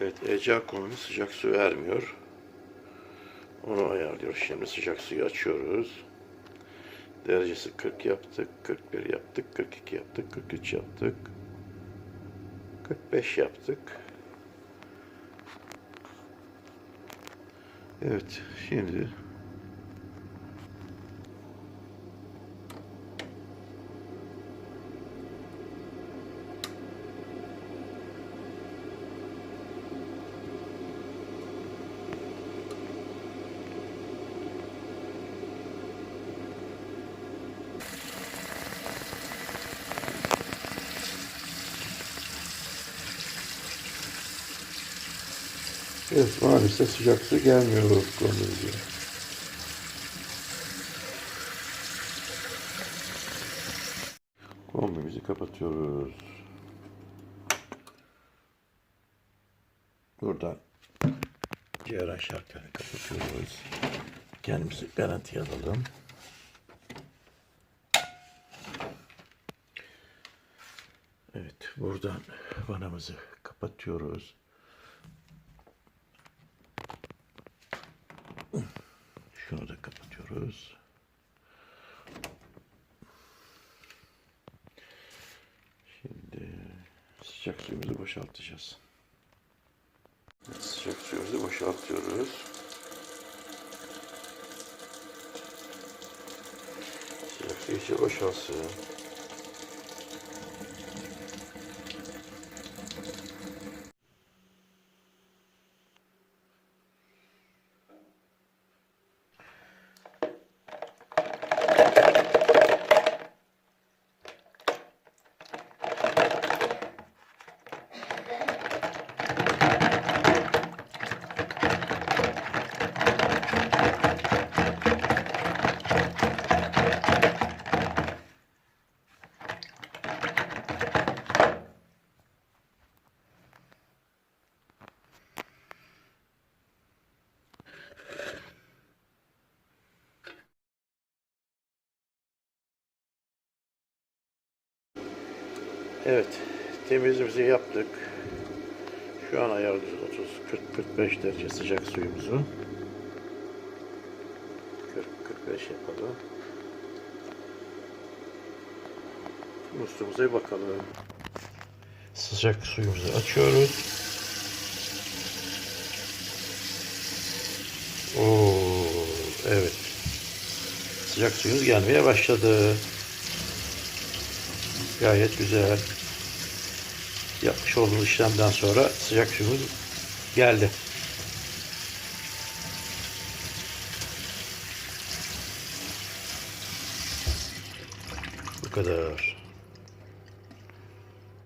Evet, Ecel konumuz sıcak su vermiyor. Onu ayarlıyoruz. Şimdi sıcak suyu açıyoruz. Derecesi 40 yaptık, 41 yaptık, 42 yaptık, 43 yaptık. 45 yaptık. Evet, şimdi Evet, maalesef sıcak su gelmiyor konumuza. Kombimizi kapatıyoruz. Buradan ceyran şartlarını kapatıyoruz. Kendimizi garantiye alalım. Evet, buradan vanamızı kapatıyoruz. Kapatıyoruz. Şimdi sıcak suyumuzu boşaltacağız. Sıcak suyumuzu boşaltıyoruz. Sıcak su iyice boşalsın. Evet, temizliğimizi yaptık. Şu an ayarlıyoruz 30-40-45 derece sıcak suyumuzu. 40-45 yapalım. Musluğumuza bir bakalım. Sıcak suyumuzu açıyoruz. Oo, evet. Sıcak suyumuz gelmeye başladı. Gayet güzel. Yapmış olduğumuz işlemden sonra sıcak suyumuz geldi. Bu kadar.